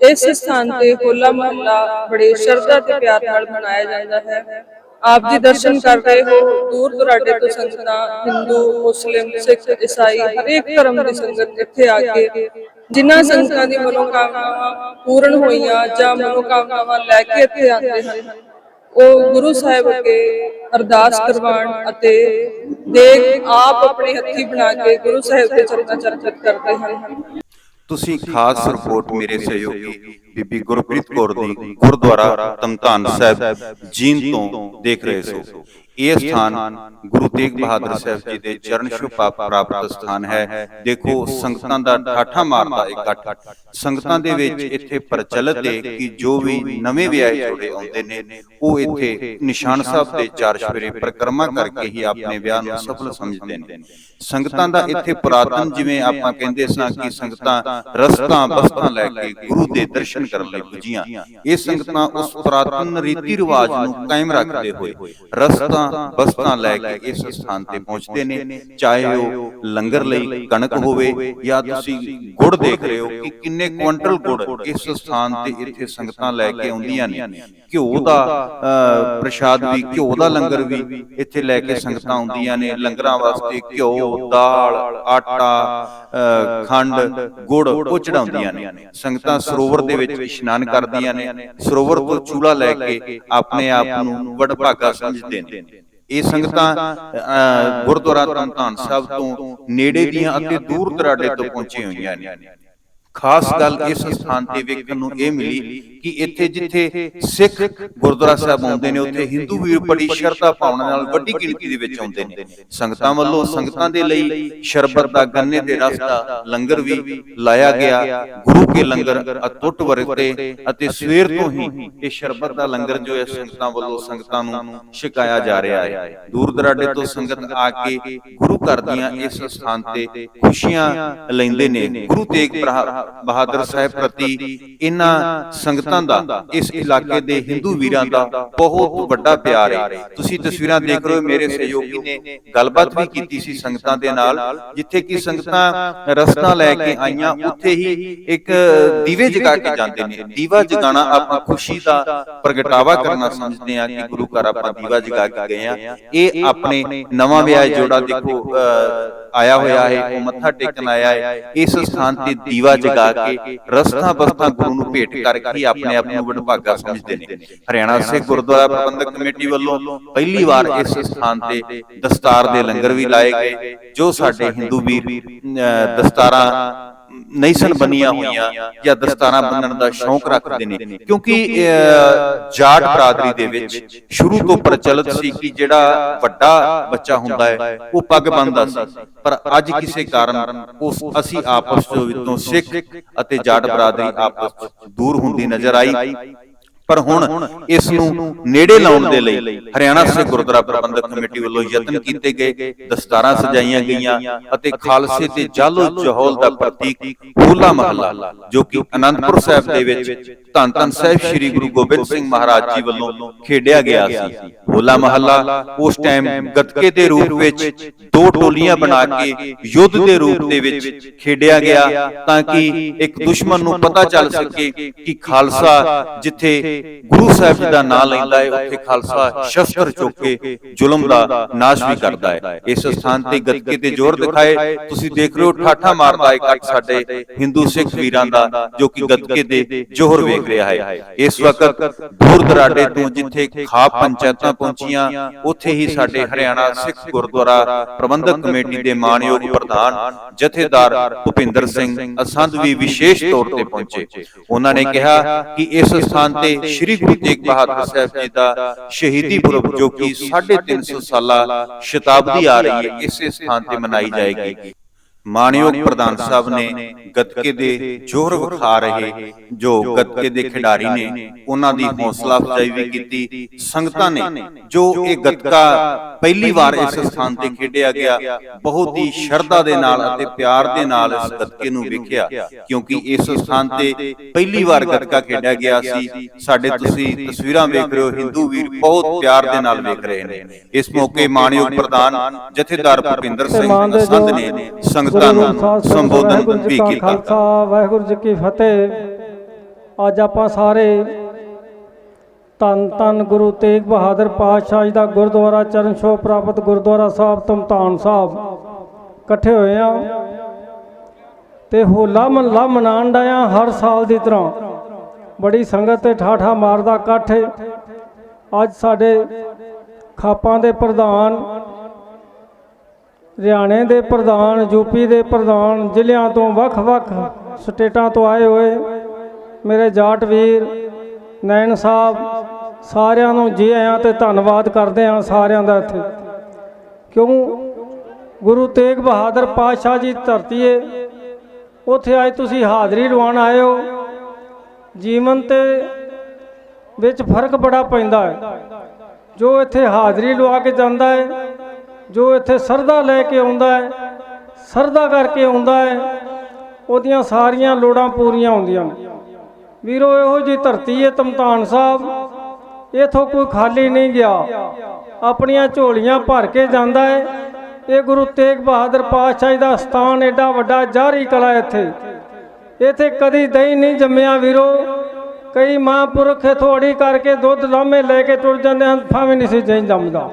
ਇਸ ਸਥਾਨ ਤੇ ਹੋਲਾ ਮਹੱਲਾ ਬੜੇ ਸ਼ਰਧਾ ਤੇ ਪਿਆਰ ਨਾਲ ਮਨਾਇਆ ਜਾਂਦਾ ਹੈ। ਆਪ ਜੀ ਦਰਸ਼ਨ ਕਰ ਰਹੇ ਹੋ, ਦੂਰ ਦੁਰਾਡੇ ਤੋਂ ਸੰਗਤਾਂ ਹਿੰਦੂ, ਮੁਸਲਿਮ, ਸਿੱਖ, ਈਸਾਈ, ਹਰੇਕ ਧਰਮ ਦੀ ਸੰਗਤ ਇੱਥੇ ਆ ਕੇ ਜਿਨ੍ਹਾਂ ਸੰਗਤਾਂ ਦੀ ਮਨੋਕਾਮਨਾਵਾਂ ਪੂਰਨ ਹੋਈਆਂ ਜਾਂ ਮਨੋਕਾਮਨਾਵਾਂ ਲੈ ਕੇ ਇੱਥੇ ਆਉਂਦੇ ਹਨ, ਉਹ ਗੁਰੂ ਸਾਹਿਬ ਅੱਗੇ ਅਰਦਾਸ ਕਰਵਾਉਣ ਅਤੇ ਦੇਗ ਆਪ ਆਪਣੇ ਹੱਥੀ ਬਣਾ ਕੇ ਗੁਰੂ ਸਾਹਿਬ ਦੇ ਚਰਨਾਂ ਚਰਚਿਤ ਕਰਦੇ ਹਨ। ਤੁਸੀਂ ਖਾਸ ਰਿਪੋਰਟ ਮੇਰੇ ਸਹਿਯੋਗੀ ਬੀਬੀ ਗੁਰਪ੍ਰੀਤ ਕੌਰ ਦੀ ਗੁਰਦੁਆਰਾ ਤਮਤਾਨ ਸਾਹਿਬ ਜੀਂਦ ਤੋਂ ਦੇਖ ਰਹੇ ਸੋ। ਇਹ ਸਥਾਨ ਗੁਰੂ ਤੇਗ ਬਹਾਦਰ ਸਾਹਿਬ ਜੀ ਦੇ ਚਰਨ ਛੋਹ ਪ੍ਰਾਪਤ ਸਥਾਨ ਹੈ। ਦੇਖੋ ਸੰਗਤਾਂ ਦਾ ਠਾਠਾ ਮਾਰਦਾ ਇਕੱਠ ਸੰਗਤਾਂ ਦੇ ਵਿੱਚ ਇੱਥੇ ਪ੍ਰਚਲਿਤ ਹੈ ਕਿ ਜੋ ਵੀ ਨਵੇਂ ਵਿਆਹੇ ਜੋੜੇ ਆਉਂਦੇ ਨੇ ਉਹ ਇੱਥੇ ਨਿਸ਼ਾਨ ਸਾਹਿਬ ਦੇ ਚਾਰ ਸ਼ਵੇਰੇ ਪ੍ਰਕਰਮਾ ਕਰਕੇ ਹੀ ਆਪਣੇ ਵਿਆਹ ਨੂੰ ਸਫਲ ਸਮਝਦੇ ਨੇ। ਸੰਗਤਾਂ ਦਾ ਇੱਥੇ ਪੁਰਾਤਨ ਜਿਵੇਂ ਆਪਾਂ ਕਹਿੰਦੇ ਸਾਂ ਕਿ ਸੰਗਤਾਂ ਰਸਤਾਂ ਬਸਤਾਂ ਲੈ ਕੇ ਗੁਰੂ ਦੇ ਦਰਸ਼ਨ ਕਰਨ ਲਈ ਪੁੱਜੀਆਂ। ਇਹ ਸੰਗਤਾਂ ਉਸ ਪੁਰਾਤਨ ਰੀਤੀ ਰਿਵਾਜ ਨੂੰ ਕਾਇਮ ਰੱਖਦੇ ਹੋਏ ਰਸਤਾਂ ਬਸਤਾਂ ਲੈ ਕੇ ਇਸ ਸਥਾਨ ਤੇ ਪਹੁੰਚਦੇ ਨੇ। ਚਾਹੇ ਉਹ ਲੰਗਰ ਲਈ ਕਣਕ ਹੋਵੇ ਜਾਂ ਤੁਸੀਂ ਗੁੜ ਦੇਖ ਰਹੇ ਹੋ ਕਿ ਕਿੰਨੇ ਕੁਇੰਟਲ ਗੁੜ ਇਸ ਸਥਾਨ ਤੇ ਇੱਥੇ ਸੰਗਤਾਂ ਲੈ ਕੇ ਆਉਂਦੀਆਂ ਨੇ। ਘਿਓ ਦਾ ਪ੍ਰਸ਼ਾਦ ਵੀ ਘਿਓ ਦਾ ਲੰਗਰ ਵੀ ਇੱਥੇ ਲੈ ਕੇ ਸੰਗਤਾਂ ਆਉਂਦੀਆਂ ਨੇ। ਲੰਗਰਾਂ ਵਾਸਤੇ ਘਿਓ ਦਾਲ ਆਟਾ ਅ, ਖੰਡ ਗੁੜ ਉਹ ਚੜਾਉਂਦੀਆਂ ਨੇ। ਸੰਗਤਾਂ ਸਰੋਵਰ ਦੇ ਵਿੱਚ ਇਸ਼ਨਾਨ ਕਰਦੀਆਂ ਨੇ। ਸਰੋਵਰ ਤੋਂ ਚੂਲਾ ਲੈ ਕੇ ਆਪਣੇ ਆਪ ਨੂੰ ਵਡਭਾਗਾ ਸਮਝਦੇ ਨੇ। ਇਹ ਸੰਗਤਾਂ ਗੁਰਦੁਆਰਾ ਧੰਨ ਸਾਹਿਬ ਤੋਂ ਨੇੜੇ ਦੀਆਂ ਅਤੇ ਦੂਰ ਦਰਾਡੇ ਤੋਂ ਪਹੁੰਚੇ ਹੋਈਆਂ ਨੇ। ਖਾਸ ਗੱਲ ਇਸ ਸਥਾਨ ਤੇ ਵੇਖਣ ਨੂੰ ਇਹ ਮਿਲੀ ਕਿ ਇੱਥੇ ਜਿੱਥੇ ਸਿੱਖ ਗੁਰਦੁਆਰਾ ਸਾਹਿਬ ਆਉਂਦੇ ਨੇ, ਉੱਥੇ ਹਿੰਦੂ ਵੀਰ ਬੜੀ ਸ਼ਰਧਾ ਭਾਵਨਾ ਨਾਲ ਵੱਡੀ ਗਿਣਤੀ ਦੇ ਵਿੱਚ ਆਉਂਦੇ ਨੇ। ਸੰਗਤਾਂ ਵੱਲੋਂ ਸੰਗਤਾਂ ਦੇ ਲਈ ਸ਼ਰਬਤ ਦਾ, ਗੰਨੇ ਦੇ ਰਸ ਦਾ ਲੰਗਰ ਵੀ ਲਾਇਆ ਗਿਆ। ਗੁਰੂ ਕੇ ਲੰਗਰ ਅਟੁੱਟ ਵਰਤੇ ਅਤੇ ਸਵੇਰ ਤੋਂ ਹੀ ਇਹ ਸ਼ਰਬਤ ਦਾ ਲੰਗਰ ਜੋ ਹੈ, ਸੰਗਤਾਂ ਵੱਲੋਂ ਸੰਗਤਾਂ ਨੂੰ ਛਕਾਇਆ ਜਾ ਰਿਹਾ ਹੈ। ਦੂਰ ਦਰਾਡੇ ਤੋਂ ਸੰਗਤ ਆ ਕੇ ਗੁਰੂ ਘਰ ਦੀਆਂ ਇਸ ਸਥਾਨ ਤੇ ਖੁਸ਼ੀਆਂ ਲੈਂਦੇ ਨੇ। ਗੁਰੂ ਤੇਗ ਬਹਾਦਰ ਸਾਹਿਬ ਪ੍ਰਤੀ ਇਹਨਾਂ ਸੰਗਤਾਂ ਦਾ ਇਸ ਇਲਾਕੇ ਦੇ ਹਿੰਦੂ ਵੀਰਾਂ ਦਾ ਬਹੁਤ ਵੱਡਾ ਪਿਆਰ ਹੈ। ਤੁਸੀਂ ਤਸਵੀਰਾਂ ਦੇਖ ਰਹੇ ਹੋ ਮੇਰੇ ਸਹਿਯੋਗੀ ਨੇ ਗੱਲਬਾਤ ਵੀ ਕੀਤੀ ਸੀ ਸੰਗਤਾਂ ਦੇ ਨਾਲ ਜਿੱਥੇ ਕਿ ਸੰਗਤਾਂ ਰਸਤਾ ਲੈ ਕੇ ਆਈਆਂ ਉੱਥੇ ਹੀ ਇੱਕ ਦੀਵੇ ਜਗਾ ਕੇ ਜਾਂਦੇ ਨੇ। ਦੀਵਾ ਜਗਾਣਾ ਆਪਾਂ ਖੁਸ਼ੀ ਦਾ ਪ੍ਰਗਟਾਵਾ ਕਰਨਾ ਸਮਝਦੇ ਹਾਂ ਕਿ ਗੁਰੂ ਘਰ ਆਪਾਂ ਦੀਵਾ ਜਗਾ ਕੇ ਗਏ ਆ ਇਹ ਆਪਣੇ ਨਵਾਂ ਵਿਆਹ ਜੋੜਾ ਦੇਖੋ ਅਹ, ਆਇਆ ਹੋਇਆ ਹੈ ਉਹ ਮੱਥਾ ਟੇਕਣ ਆਇਆ ਹੈ। ਇਸ ਸਥਾਨ ਤੇ ਦੀਵਾ ਜਗਾ ਕੇ ਰਸਤਾ ਬਸਤਾ ਗੁਰੂ ਨੂੰ ਭੇਟ ਕਰਕੇ ਆਪਣੇ ਆਪਣੇ ਆਪ ਨੂੰ ਵਡਭਾਗਾ ਸਮਝਦੇ ਨੇ। ਹਰਿਆਣਾ ਸਿੱਖ ਗੁਰਦੁਆਰਾ ਪ੍ਰਬੰਧਕ ਕਮੇਟੀ ਵੱਲੋਂ ਪਹਿਲੀ ਵਾਰ ਇਸ ਸਥਾਨ ਤੇ ਦਸਤਾਰ ਦੇ ਲੰਗਰ ਵੀ ਲਾਏ ਗਏ ਜੋ ਸਾਡੇ ਹਿੰਦੂ ਵੀਰ ਦਸਤਾਰਾਂ ਨਹੀਂ ਸਨ ਬਣੀਆਂ ਹੋਈਆਂ ਜਾਂ ਦਸਤਾਰਾਂ ਬੰਨਣ ਦਾ ਸ਼ੌਂਕ ਰੱਖਦੇ ਨੇ। ਕਿਉਂਕਿ ਜਾਟ ਬਰਾਦਰੀ ਦੇ ਵਿੱਚ ਸ਼ੁਰੂ ਤੋਂ ਪ੍ਰਚਲਿਤ ਸੀ ਕਿ ਜਿਹੜਾ ਵੱਡਾ ਬੱਚਾ ਹੁੰਦਾ ਹੈ ਉਹ ਪੱਗ ਬੰਨਦਾ ਸੀ। ਪਰ ਅੱਜ ਕਿਸੇ ਕਾਰਨ ਉਸ ਅਸੀਂ ਆਪਸ ਵਿੱਚੋਂ ਸਿੱਖ ਅਤੇ ਜਾਟ ਬਰਾਦਰੀ ਆਪਸ ਵਿੱਚ ਦੂਰ ਹੁੰਦੀ ਨਜ਼ਰ ਆਈ। ਪਰ ਹੁਣ ਇਸ ਨੂੰ ਨੇੜੇ ਲਾਉਣ ਦੇ ਲਈ ਹਰਿਆਣਾ ਸਿੱਖ ਗੁਰਦੁਆਰਾ ਪ੍ਰਬੰਧਕ ਕਮੇਟੀ ਵੱਲੋਂ ਯਤਨ ਕੀਤੇ ਗਏ ਦਸਤਾਰਾਂ ਸਜਾਈਆਂ ਗਈਆਂ ਅਤੇ ਖਾਲਸੇ ਤੇ ਜਾਲੋ ਜਹੌਲ ਦਾ ਪ੍ਰਤੀਕ ਹੋਲਾ ਮਹੱਲਾ ਜੋ ਕਿ ਅਨੰਦਪੁਰ ਸਾਹਿਬ ਦੇ ਵਿੱਚ ਧੰਨ ਧੰਨ ਸਾਹਿਬ ਸ੍ਰੀ ਗੁਰੂ ਗੋਬਿੰਦ ਸਿੰਘ ਮਹਾਰਾਜ ਜੀ ਵੱਲੋਂ ਖੇਡਿਆ ਗਿਆ ਸੀ। ਹੋਲਾ ਮਹੱਲਾ ਉਸ ਟਾਈਮ ਗੱਤਕੇ ਦੇ ਰੂਪ ਵਿੱਚ ਦੋ ਟੋਲੀਆਂ ਬਣਾ ਕੇ ਯੁੱਧ ਦੇ ਰੂਪ ਦੇ ਵਿੱਚ ਖੇਡਿਆ ਗਿਆ ਤਾਂ ਕਿ ਇੱਕ ਦੁਸ਼ਮਣ ਨੂੰ ਪਤਾ ਚੱਲ ਸਕੇ ਕਿ ਖਾਲਸਾ ਜਿੱਥੇ ਗੁਰੂ ਸਾਹਿਬ ਜੀ ਦਾ ਨਾਮ ਲੈਂਦਾ ਹੈ, ਉੱਥੇ ਖਾਲਸਾ ਸ਼ਸਤਰ ਚੁੱਕ ਕੇ ਜ਼ੁਲਮ ਦਾ ਨਾਸ਼ ਵੀ ਕਰਦਾ ਹੈ। ਇਸ ਸਥਾਨ ਤੇ ਗੱਤਕੇ ਤੇ ਜ਼ੋਰ ਦਿਖਾਏ। ਤੁਸੀਂ ਦੇਖ ਰਹੇ ਹੋ, ਠਾਠਾ ਮਾਰਦਾ ਇਕੱਠ ਸਾਡੇ ਹਿੰਦੂ ਸਿੱਖ ਵੀਰਾਂ ਦਾ, ਜੋ ਕਿ ਗੱਤਕੇ ਦੇ ਜੋਹਰ ਵੇਖ ਰਿਹਾ ਹੈ। ਇਸ ਵਕਤ ਦੂਰ ਦਰਾਡੇ ਤੋਂ ਜਿੱਥੇ ਖਾਪ ਪੰਚਾਇਤਾਂ ਪਹੁੰਚੀਆਂ, ਉੱਥੇ ਹੀ ਸਾਡੇ ਹਰਿਆਣਾ ਸਿੱਖ ਗੁਰਦੁਆਰਾ ਪ੍ਰਬੰਧਕ ਕਮੇਟੀ ਦੇ ਮਾਨਯੋਗ ਪ੍ਰਧਾਨ ਜਥੇਦਾਰ ਭੁਪਿੰਦਰ ਸਿੰਘ ਅਸੰਧ ਵੀ ਵਿਸ਼ੇਸ਼ ਤੌਰ ਤੇ ਪਹੁੰਚੇ। ਉਹਨਾਂ ਨੇ ਕਿਹਾ ਕਿ ਇਸ ਸਥਾਨ ਤੇ ਸ੍ਰੀ ਗੁਰੂ ਤੇਗ ਬਹਾਦਰ ਸਾਹਿਬ ਜੀ ਦਾ ਸ਼ਹੀਦੀ ਪੁਰਬ ਜੋ ਕਿ 350 ਸਾਲਾ ਸ਼ਤਾਬਦੀ ਆ ਰਹੀ ਹੈ, ਇਸੇ ਸਥਾਨ ਤੇ ਮਨਾਈ ਜਾਏਗੀ। ਮਾਨਯੋਗ ਪ੍ਰਧਾਨ ਸਾਹਿਬ ਨੇ ਗੱਤਕੇ ਦੇ ਜੋਰ ਵਿਖਾ ਰਹੇ ਜੋ ਗੱਤਕੇ ਦੇ ਖਿਡਾਰੀ ਨੇ ਉਹਨਾਂ ਦੀ ਹੌਸਲਾ ਅਫਜ਼ਾਈ ਵੀ ਕੀਤੀ ਸੰਗਤਾਂ ਨੇ ਜੋ ਇਹ ਗੱਤਕਾ ਪਹਿਲੀ ਵਾਰ ਇਸ ਸਥਾਨ ਤੇ ਖੇਡਿਆ ਗਿਆ ਬਹੁਤ ਹੀ ਸ਼ਰਧਾ ਦੇ ਨਾਲ ਅਤੇ ਪਿਆਰ ਦੇ ਨਾਲ ਇਸ ਗੱਤਕੇ ਨੂੰ ਵੇਖਿਆ ਕਿਉਂਕਿ ਇਸ ਸਥਾਨ ਤੇ ਪਹਿਲੀ ਵਾਰ ਗੱਤਕਾ ਖੇਡਿਆ ਗਿਆ ਸੀ। ਸਾਡੇ ਤੁਸੀਂ ਤਸਵੀਰਾਂ ਵੇਖ ਰਹੇ ਹੋ ਹਿੰਦੂ ਵੀਰ ਬਹੁਤ ਪਿਆਰ ਦੇ ਨਾਲ ਵੇਖ ਰਹੇ ਨੇ। ਇਸ ਮੌਕੇ ਮਾਨਯੋਗ ਪ੍ਰਧਾਨ ਜਥੇਦਾਰ ਭੁਪਿੰਦਰ ਸਿੰਘ ਸੰਧ ਨੇ ਸੰਗਤਾਂ ਗੁਰੂ ਨੂੰ ਸੰਬੋਧਨ ਵੀ ਕੀਤਾ ਖਾਲਸਾ ਵਾਹਿਗੁਰੂ ਜੀ ਕੀ ਫਤਿਹ। ਅੱਜ ਆਪਾਂ ਸਾਰੇ ਧੰਨ ਧੰਨ ਗੁਰੂ ਤੇਗ ਬਹਾਦਰ ਪਾਤਸ਼ਾਹ ਜੀ ਦਾ ਗੁਰਦੁਆਰਾ ਚਰਨ ਛੋਹ ਪ੍ਰਾਪਤ ਗੁਰਦੁਆਰਾ ਸਾਹਿਬ ਧਮਤਾਨ ਸਾਹਿਬ ਇਕੱਠੇ ਹੋਏ ਆ। ਤੇ ਹੋਲਾ ਮਹੱਲਾ ਮਨਾਉਣ ਡਿਆ ਹਰ ਸਾਲ ਦੀ ਤਰ੍ਹਾਂ। ਬੜੀ ਸੰਗਤ ਤੇ ਠਾਠਾ ਮਾਰਦਾ ਇਕੱਠ। ਅੱਜ ਸਾਡੇ ਖਾਪਾਂ ਦੇ ਪ੍ਰਧਾਨ ਹਰਿਆਣੇ ਦੇ ਪ੍ਰਧਾਨ ਯੂਪੀ ਦੇ ਪ੍ਰਧਾਨ, ਜ਼ਿਲ੍ਹਿਆਂ ਤੋਂ ਵੱਖ-ਵੱਖ ਸਟੇਟਾਂ ਤੋਂ ਆਏ ਹੋਏ ਮੇਰੇ ਜਾਟ ਵੀਰ ਨੈਣ ਸਾਹਿਬ, ਸਾਰਿਆਂ ਨੂੰ ਜੀ ਆਇਆਂ ਤੇ ਧੰਨਵਾਦ ਕਰਦੇ ਹਾਂ ਸਾਰਿਆਂ ਦਾ ਇੱਥੇ। ਕਿਉਂ? ਗੁਰੂ ਤੇਗ ਬਹਾਦਰ ਪਾਤਸ਼ਾਹ ਜੀ ਧਰਤੀ ਏ। ਉੱਥੇ ਅੱਜ ਤੁਸੀਂ ਹਾਜ਼ਰੀ ਲਵਾਉਣ ਆਏ ਹੋ। ਜੀਵਨ ਤੇ ਵਿੱਚ ਫ਼ਰਕ ਬੜਾ ਪੈਂਦਾ ਹੈ। ਜੋ ਇੱਥੇ ਹਾਜ਼ਰੀ ਲਵਾ ਕੇ ਜਾਂਦਾ ਹੈ ਜੋ ਇੱਥੇ ਸਰਦਾ ਲੈ ਕੇ ਆਉਂਦਾ ਹੈ, ਸਰਦਾ ਕਰਕੇ ਆਉਂਦਾ ਹੈ, ਉਹਦੀਆਂ ਸਾਰੀਆਂ ਲੋੜਾਂ ਪੂਰੀਆਂ ਹੁੰਦੀਆਂ ਨੇ। ਵੀਰੋ, ਇਹੋ ਜੀ ਧਰਤੀ ਹੈ ਤਮਤਾਨ ਸਾਹਿਬ, ਇਥੋਂ ਕੋਈ ਖਾਲੀ ਨਹੀਂ ਗਿਆ। ਆਪਣੀਆਂ ਝੋਲੀਆਂ ਭਰ ਕੇ ਜਾਂਦਾ ਹੈ। ਇਹ ਗੁਰੂ ਤੇਗ ਬਹਾਦਰ ਪਾਤਸ਼ਾਹ ਦਾ ਸਥਾਨ ਐਡਾ ਵੱਡਾ ਜਾਰੀ ਕਲਾ ਇੱਥੇ। ਇੱਥੇ ਕਦੀ ਦਹੀਂ ਨਹੀਂ ਜੰਮਿਆ ਵੀਰੋ। ਕਈ ਮਹਾਂਪੁਰਖ ਥੋੜੀ ਕਰਕੇ ਦੁੱਧ ਲਾਮੇ ਲੈ ਕੇ ਤੁਰ ਜਾਂਦੇ ਹਨ, ਭਾਵੇਂ ਨਹੀਂ ਸੀ ਦਹੀਂ ਜੰਮਦਾ।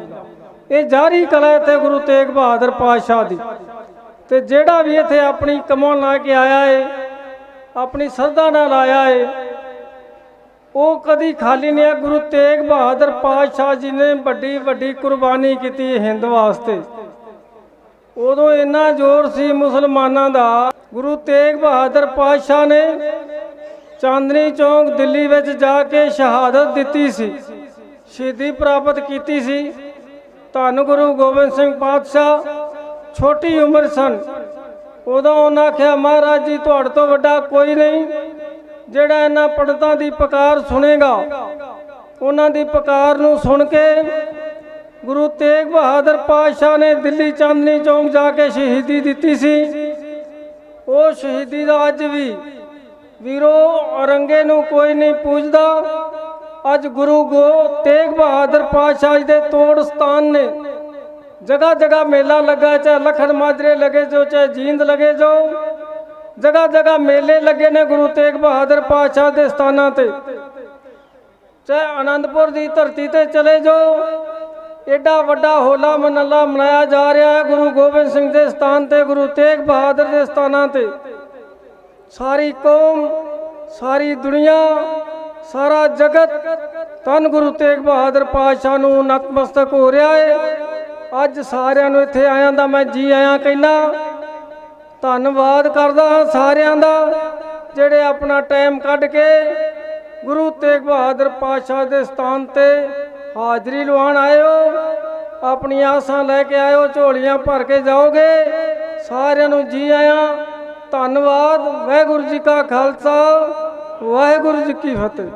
ਇਹ ਜਾਰੀ ਕਲਾ ਇੱਥੇ ਗੁਰੂ ਤੇਗ ਬਹਾਦਰ ਪਾਤਸ਼ਾਹ ਦੀ। ਤੇ ਜਿਹੜਾ ਵੀ ਇੱਥੇ ਆਪਣੀ ਕਮਾਉਣ ਲਾ ਕੇ ਆਇਆ ਏ, ਆਪਣੀ ਸਰਦਾ ਨਾਲ ਆਇਆ ਏ, ਉਹ ਕਦੀ ਖਾਲੀ ਨਹੀਂ ਹੈ। ਗੁਰੂ ਤੇਗ ਬਹਾਦਰ ਪਾਤਸ਼ਾਹ ਜੀ ਨੇ ਵੱਡੀ ਵੱਡੀ ਕੁਰਬਾਨੀ ਕੀਤੀ ਹਿੰਦ ਵਾਸਤੇ। ਉਦੋਂ ਇੰਨਾ ਜ਼ੋਰ ਸੀ ਮੁਸਲਮਾਨਾਂ ਦਾ, ਗੁਰੂ ਤੇਗ ਬਹਾਦਰ ਪਾਤਸ਼ਾਹ ਨੇ ਚਾਂਦਨੀ ਚੌਂਕ ਦਿੱਲੀ ਵਿੱਚ ਜਾ ਕੇ ਸ਼ਹਾਦਤ ਦਿੱਤੀ ਸੀ। ਸ਼ਹੀਦੀ ਪ੍ਰਾਪਤ ਕੀਤੀ ਸੀ। ਧੰਨ ਗੁਰੂ ਗੋਬਿੰਦ ਸਿੰਘ ਪਾਤਸ਼ਾਹ, ਛੋਟੀ ਉਮਰ ਸਨ। ਉਦੋਂ ਉਹਨਾਂ ਆਖਿਆ, ਮਹਾਰਾਜ ਜੀ, ਤੁਹਾਡੇ ਤੋਂ ਵੱਡਾ ਕੋਈ ਨਹੀਂ। ਜਿਹੜਾ ਇਹਨਾਂ ਪੰਡਤਾਂ ਦੀ ਪੁਕਾਰ ਸੁਣੇਗਾ, ਉਹਨਾਂ ਦੀ ਪੁਕਾਰ ਨੂੰ ਸੁਣ ਕੇ ਗੁਰੂ ਤੇਗ ਬਹਾਦਰ ਪਾਤਸ਼ਾਹ ਨੇ ਦਿੱਲੀ ਚਾਂਦਨੀ ਚੌਂਕ ਜਾ ਕੇ ਸ਼ਹੀਦੀ ਦਿੱਤੀ ਸੀ। ਉਹ ਸ਼ਹੀਦੀ ਦਾ ਅੱਜ ਵੀ ਵੀਰੋ, ਔਰੰਗੇ ਨੂੰ ਕੋਈ ਨਹੀਂ ਪੂਜਦਾ। ਅੱਜ ਗੁਰੂ ਗੋ ਤੇਗ ਬਹਾਦਰ ਪਾਤਸ਼ਾਹ ਜੀ ਦੇ ਤੋੜ ਸਥਾਨ ਨੇ। ਜਗ੍ਹਾ ਜਗ੍ਹਾ ਮੇਲਾ ਲੱਗਾ, ਚਾਹੇ ਲਖਨ ਮਾਜਰੇ ਲਗੇ ਜੋ, ਚਾਹੇ ਜੀਂਦ ਲਗੇ ਜੋ। ਜਗ੍ਹਾ ਜਗ੍ਹਾ ਮੇਲੇ ਲੱਗੇ ਨੇ ਗੁਰੂ ਤੇਗ ਬਹਾਦਰ ਪਾਤਸ਼ਾਹ ਦੇ ਸਥਾਨਾਂ ਤੇ। ਚਾਹੇ ਆਨੰਦਪੁਰ ਦੀ ਧਰਤੀ ਤੇ ਚਲੇ ਜਾਓ ਏਡਾ ਵੱਡਾ ਹੋਲਾ ਮਹੱਲਾ ਮਨਾਇਆ ਜਾ ਰਿਹਾ ਹੈ ਗੁਰੂ ਗੋਬਿੰਦ ਸਿੰਘ ਦੇ ਸਥਾਨ ਤੇ, ਗੁਰੂ ਤੇਗ ਬਹਾਦਰ ਦੇ ਸਥਾਨਾਂ ਤੇ। ਸਾਰੀ ਕੌਮ, ਸਾਰੀ ਦੁਨੀਆ ਸਾਰਾ ਜਗਤ ਧੰਨ ਗੁਰੂ ਤੇਗ ਬਹਾਦਰ ਪਾਤਸ਼ਾਹ ਨੂੰ ਨਤਮਸਤਕ ਹੋ ਰਿਹਾ ਹੈ ਅੱਜ ਸਾਰਿਆਂ ਨੂੰ ਇੱਥੇ ਆਇਆਂ ਦਾ ਮੈਂ ਜੀ ਆਇਆਂ ਕਹਿੰਦਾ, ਧੰਨਵਾਦ ਕਰਦਾ ਹਾਂ ਸਾਰਿਆਂ ਦਾ, ਜਿਹੜੇ ਆਪਣਾ ਟਾਈਮ ਕੱਢ ਕੇ ਗੁਰੂ ਤੇਗ ਬਹਾਦਰ ਪਾਤਸ਼ਾਹ ਦੇ ਸਥਾਨ ਤੇ ਹਾਜ਼ਰੀ ਲਵਾਉਣ ਆਇਓ। ਆਪਣੀਆਂ ਆਸਾਂ ਲੈ ਕੇ ਆਇਓ, ਝੋਲੀਆਂ ਭਰ ਕੇ ਜਾਓਗੇ। ਸਾਰਿਆਂ ਨੂੰ ਜੀ ਆਇਆਂ। ਧੰਨਵਾਦ, ਵਾਹਿਗੁਰੂ ਜੀ ਕਾ ਖਾਲਸਾ। ਵਾਹਿਗੁਰੂ ਜੀ ਕੀ ਫਤਿਹ।